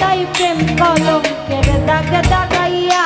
তাই প্রেম কলম কেড়ে দাগ দাগাইয়া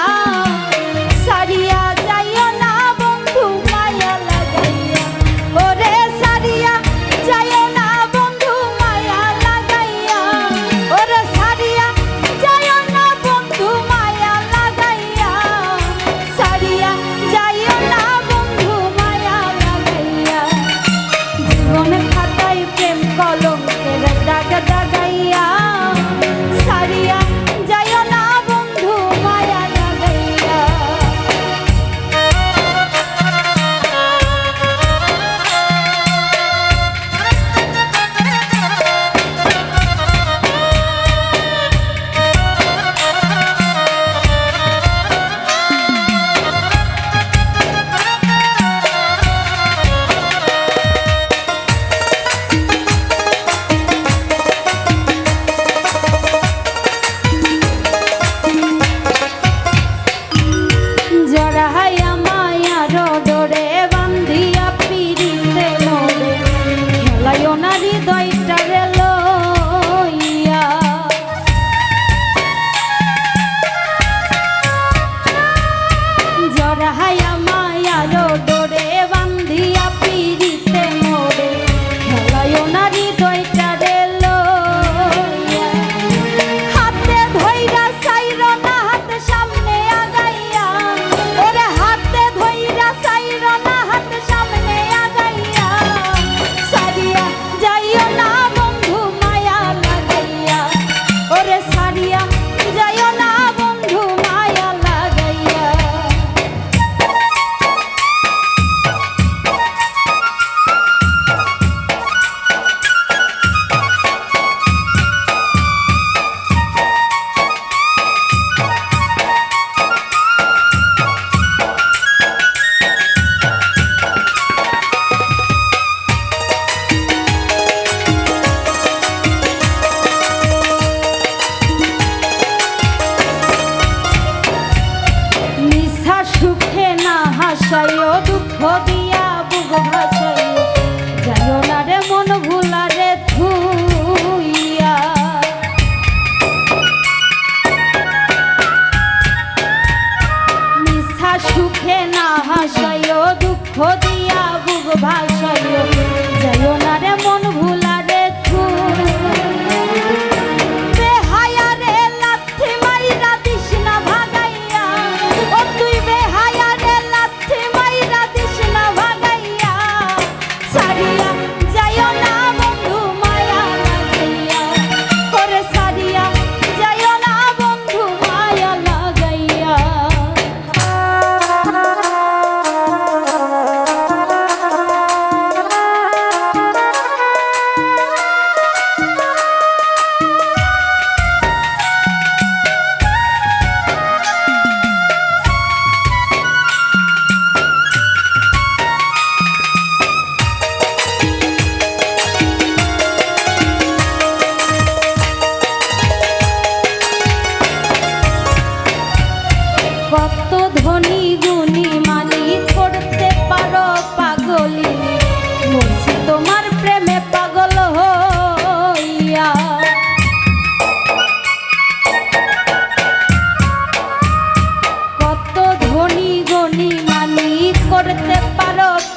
আশায় দুঃখ দিয়া বুক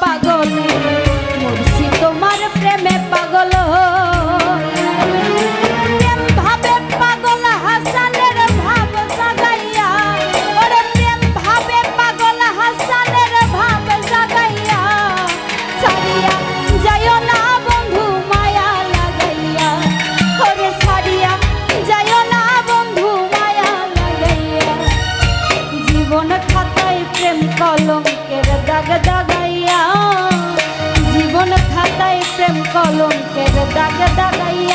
পাগল। কলঙ্কের দাগ দাগাইয়া